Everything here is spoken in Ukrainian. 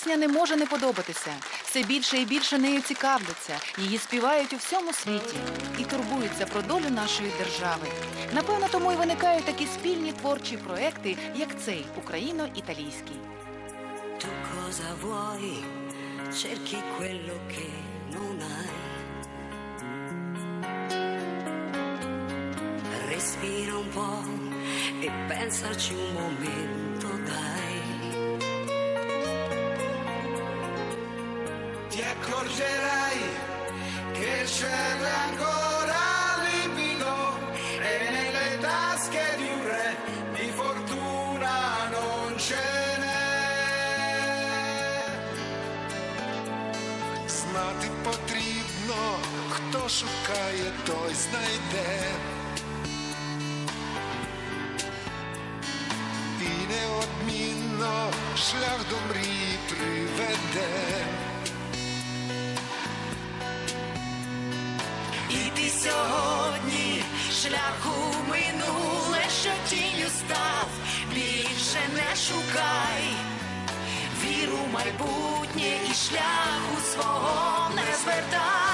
пісня не може не подобатися. Все більше і більше нею цікавляться, її співають у всьому світі і турбуються про долю нашої держави. Напевно, тому й виникають такі спільні творчі проекти, як цей україно-італійський. Respira un po' e pensaci un momento, dai. accorgerai che il cielo è ancora livido e nelle tasche di un re di fortuna non ce n'è. Знати потрібно, хто шукає, той знайде. І неодмінно шлях до мрії приведе. Майбутнє і шляху свого не звертай.